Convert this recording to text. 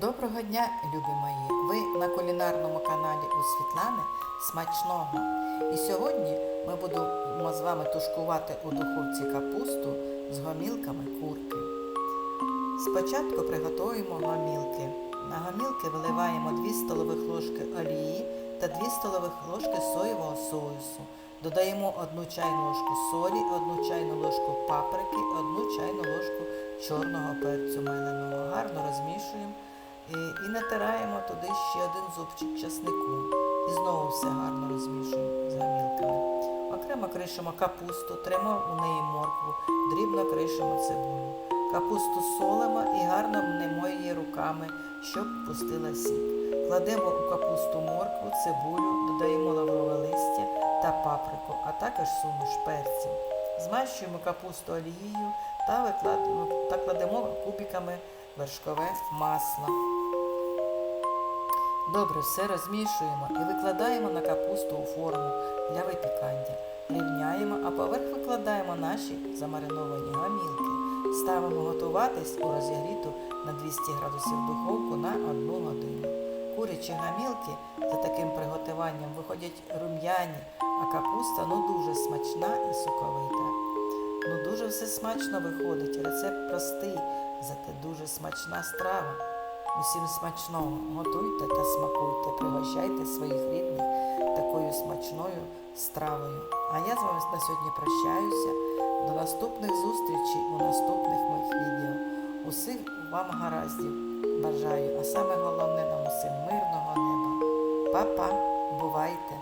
Доброго дня, любі мої! Ви на кулінарному каналі у Світлани Смачного. І сьогодні ми будемо з вами тушкувати у духовці капусту з гомілками курки. Спочатку приготуємо гомілки. На гомілки виливаємо 2 столових ложки олії та 2 столових ложки соєвого соусу. Додаємо 1 чайну ложку солі, 1 чайну ложку паприки, 1 чайну ложку чорного перцю меленого. І, натираємо туди ще один зубчик часнику. І знову все гарно розмішуємо з гомілками. Окремо кришимо капусту, тремо у неї моркву, дрібно кришимо цибулю. Капусту солимо і гарно мнемо її руками, щоб пустила сік. Кладемо у капусту моркву, цибулю, додаємо лаврове листя та паприку, а також суміш перців. Змащуємо капусту олією та, та кладемо кубиками вершкове масло. Добре, все розмішуємо і викладаємо на капусту у форму для випікання. Рівняємо, а поверх викладаємо наші замариновані гамілки. Ставимо готуватись у розігріту на 200 градусів духовку на 1 годину. Курячі гамілки за таким приготуванням виходять рум'яні, а капуста ну дуже смачна і соковита. Ну дуже все смачно виходить. Рецепт простий, зате дуже смачна страва. Усім смачного готуйте та смакуйте, пригощайте своїх рідних такою смачною стравою. А я з вами на сьогодні прощаюся. До наступних зустрічей у наступних моїх відео. Усіх вам гараздів бажаю, а саме головне нам усім мирного неба. Па-па, бувайте!